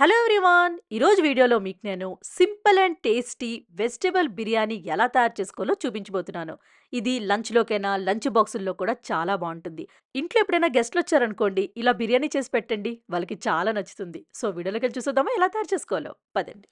Hello everyone. ఈరోజు వీడియోలో మీకు నేను simple and tasty vegetable biryani ఎలా తయారు చేసుకోవాలో చూపించబోతున్నాను. ఇది లంచ్లోకైనా లంచ్ బాక్సుల్లో కూడా చాలా బాగుంటుంది. ఇంట్లో ఎప్పుడైనా గెస్ట్లు వచ్చారనుకోండి ఇలా బిర్యానీ చేసి పెట్టండి వాళ్ళకి చాలా నచ్చుతుంది. సో వీడియోలోకి వెళ్ళి చూసేద్దామా ఎలా తయారు చేసుకోవాలో? పదండి.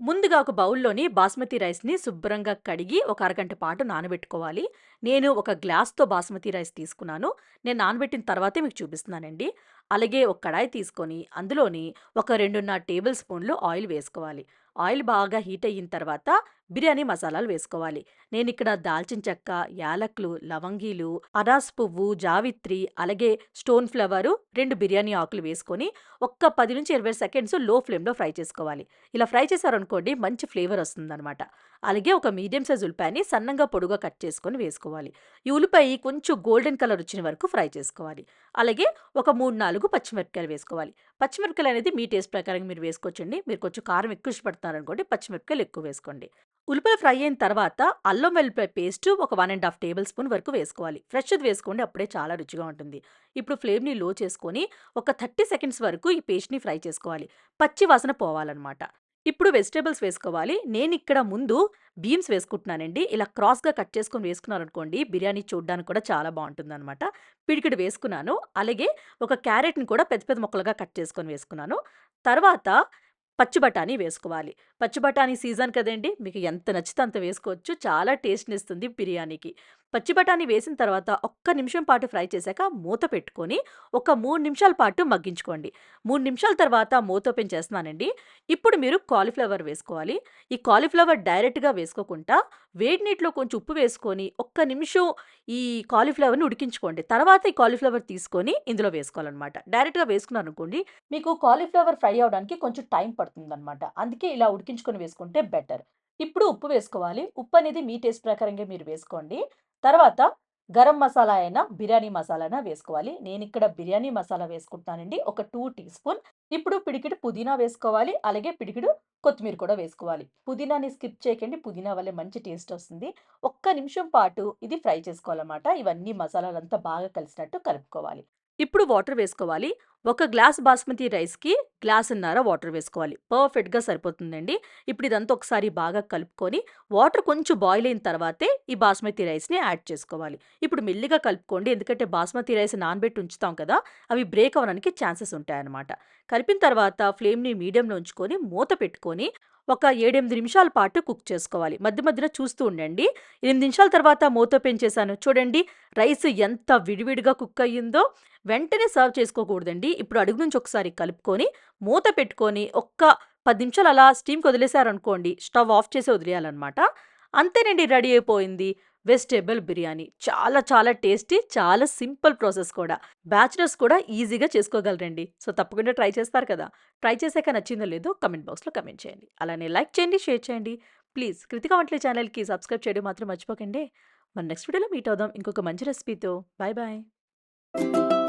ముందుగా ఒక బౌల్లోని బాస్మతి రైస్ని శుభ్రంగా కడిగి ఒక అరగంట పాటు నానబెట్టుకోవాలి. నేను ఒక గ్లాస్తో బాస్మతి రైస్ తీసుకున్నాను. నేను నానబెట్టిన తర్వాతే మీకు చూపిస్తున్నానండి. అలాగే ఒక కడాయి తీసుకొని అందులోని ఒక రెండున్నర టేబుల్ స్పూన్లు ఆయిల్ వేసుకోవాలి. ఆయిల్ బాగా హీట్ అయిన తర్వాత బిర్యానీ మసాలాలు వేసుకోవాలి. నేను ఇక్కడ దాల్చిన చెక్క యాలకులు లవంగీలు అనాస్ పువ్వు జావిత్రి అలాగే స్టోన్ ఫ్లవరు రెండు బిర్యానీ ఆకులు వేసుకొని ఒక్క పది నుంచి ఇరవై సెకండ్స్లో ఫ్లేమ్లో ఫ్రై చేసుకోవాలి. ఇలా ఫ్రై చేశారనుకోండి మంచి ఫ్లేవర్ వస్తుందన్నమాట. అలాగే ఒక మీడియం సైజ్ ఉల్లిపాయని సన్నంగా పొడుగా కట్ చేసుకొని వేసుకోవాలి. ఈ ఉల్లిపాయ కొంచెం గోల్డెన్ కలర్ వచ్చిన వరకు ఫ్రై చేసుకోవాలి. అలాగే ఒక మూడు నాలుగు పచ్చిమిరపకాయలు వేసుకోవాలి. పచ్చిమిరపకాయలు అనేది మీ టేస్ట్ ప్రకారం మీరు వేసుకోవచ్చండి. మీరు కొంచెం కారం ఎక్కువ ఇష్టపడుతున్నారు అనుకోండి పచ్చిమిరపకాయలు ఎక్కువ వేసుకోండి. ఉల్లిపాయ ఫ్రై అయిన తర్వాత అల్లం వెల్లిపాయ పేస్ట్ ఒక one and half tablespoon వరకు వేసుకోవాలి. ఫ్రెష్ది వేసుకోండి అప్పుడే చాలా రుచిగా ఉంటుంది. ఇప్పుడు ఫ్లేమ్ని లో చేసుకొని ఒక థర్టీ సెకండ్స్ వరకు ఈ పేస్ట్ని ఫ్రై చేసుకోవాలి. పచ్చి వాసన పోవాలన్నమాట. ఇప్పుడు వెజిటేబుల్స్ వేసుకోవాలి. నేను ఇక్కడ ముందు బీన్స్ వేసుకుంటున్నానండి. ఇలా క్రాస్గా కట్ చేసుకొని వేసుకున్నారనుకోండి బిర్యానీ చూడడానికి కూడా చాలా బాగుంటుంది అనమాట పిడికిడి వేసుకున్నాను. అలాగే ఒక క్యారెట్ని కూడా పెద్ద పెద్ద ముక్కలుగా కట్ చేసుకొని వేసుకున్నాను. తర్వాత పచ్చి బఠానీ వేసుకోవాలి. పచ్చి బఠానీ సీజన్ కదండి. మీకు ఎంత నచ్చితే అంత వేసుకోవచ్చు. చాలా టేస్ట్ని ఇస్తుంది బిర్యానీకి. పచ్చి బఠానీ వేసిన తర్వాత ఒక్క నిమిషం పాటు ఫ్రై చేశాక మూత పెట్టుకొని ఒక మూడు నిమిషాల పాటు మగ్గించుకోండి. మూడు నిమిషాల తర్వాత మూత ఓపెన్ చేస్తున్నానండి. ఇప్పుడు మీరు కాలీఫ్లవర్ వేసుకోవాలి. ఈ కాలీఫ్లవర్ డైరెక్ట్గా వేసుకోకుండా వేడి నీటిలో కొంచెం ఉప్పు వేసుకొని ఒక్క నిమిషం ఈ కాలీఫ్లవర్ని ఉడికించుకోండి. తర్వాత ఈ కాలీఫ్లవర్ తీసుకొని ఇందులో వేసుకోవాలన్నమాట. డైరెక్ట్గా వేసుకున్నారు అనుకోండి మీకు కాలీఫ్లవర్ ఫ్రై అవడానికి కొంచెం టైం పడుతుందన్నమాట. అందుకే ఇలా ఉడికించుకొని వేసుకుంటే బెటర్. ఇప్పుడు ఉప్పు వేసుకోవాలి. ఉప్పు అనేది మీ టేస్ట్ ప్రకారంగా మీరు వేసుకోండి. తర్వాత గరం మసాలా అయినా బిర్యానీ మసాలా అయినా వేసుకోవాలి. నేను ఇక్కడ బిర్యానీ మసాలా వేసుకుంటున్నానండి ఒక టూ టీ స్పూన్. ఇప్పుడు పిడికిడు పుదీనా వేసుకోవాలి. అలాగే పిడికిడు కొత్తిమీర కూడా వేసుకోవాలి. పుదీనాని స్కిప్ చేయకండి. పుదీనా వల్ల మంచి టేస్ట్ వస్తుంది. ఒక్క నిమిషం పాటు ఇది ఫ్రై చేసుకోవాలన్నమాట. ఇవన్నీ మసాలాలంతా బాగా కలిసినట్టు కలుపుకోవాలి. ఇప్పుడు వాటర్ వేసుకోవాలి. ఒక గ్లాస్ బాస్మతి రైస్కి గ్లాసున్నర వాటర్ వేసుకోవాలి. పర్ఫెక్ట్గా సరిపోతుందండి. ఇప్పుడు ఇదంతా ఒకసారి బాగా కలుపుకొని వాటర్ కొంచెం బాయిల్ అయిన తర్వాతే ఈ బాస్మతి రైస్ని యాడ్ చేసుకోవాలి. ఇప్పుడు మెల్లిగా కలుపుకోండి. ఎందుకంటే బాస్మతి రైస్ నానబెట్టి ఉంచుతాం కదా అవి బ్రేక్ అవ్వడానికి ఛాన్సెస్ ఉంటాయన్నమాట. కలిపిన తర్వాత ఫ్లేమ్ని మీడియంలో ఉంచుకొని మూత పెట్టుకొని ఒక ఏడెనిమిది నిమిషాల పాటు కుక్ చేసుకోవాలి. మధ్య మధ్యన చూస్తూ ఉండండి. ఎనిమిది నిమిషాల తర్వాత మూత పెంచేశాను. చూడండి రైస్ ఎంత విడివిడిగా కుక్ అయ్యిందో. వెంటనే సర్వ్ చేసుకోకూడదండి. ఇప్పుడు అడుగు నుంచి ఒకసారి కలుపుకొని మూత పెట్టుకొని ఒక్క పది నిమిషాలు అలా స్టీమ్కి వదిలేశారనుకోండి స్టవ్ ఆఫ్ చేసి వదిలేయాలన్నమాట. అంతేనండి రెడీ అయిపోయింది. వెజిటేబుల్ బిర్యానీ. చాలా చాలా టేస్టీ చాలా సింపుల్ ప్రాసెస్ కూడా. బ్యాచిలర్స్ కూడా ఈజీగా చేసుకోగలరండి. సో తప్పకుండా ట్రై చేస్తారు కదా. ట్రై చేశాక నచ్చిందో లేదో కమెంట్ బాక్స్లో కమెంట్ చేయండి. అలానే లైక్ చేయండి షేర్ చేయండి. ప్లీజ్ కృతిక వంటల ఛానల్కి సబ్స్క్రైబ్ చేయడం మాత్రం మర్చిపోకండి. మన నెక్స్ట్ వీడియోలో మీట్ అవుదాం. ఇంకొక మంచి రెసిపీతో. Bye bye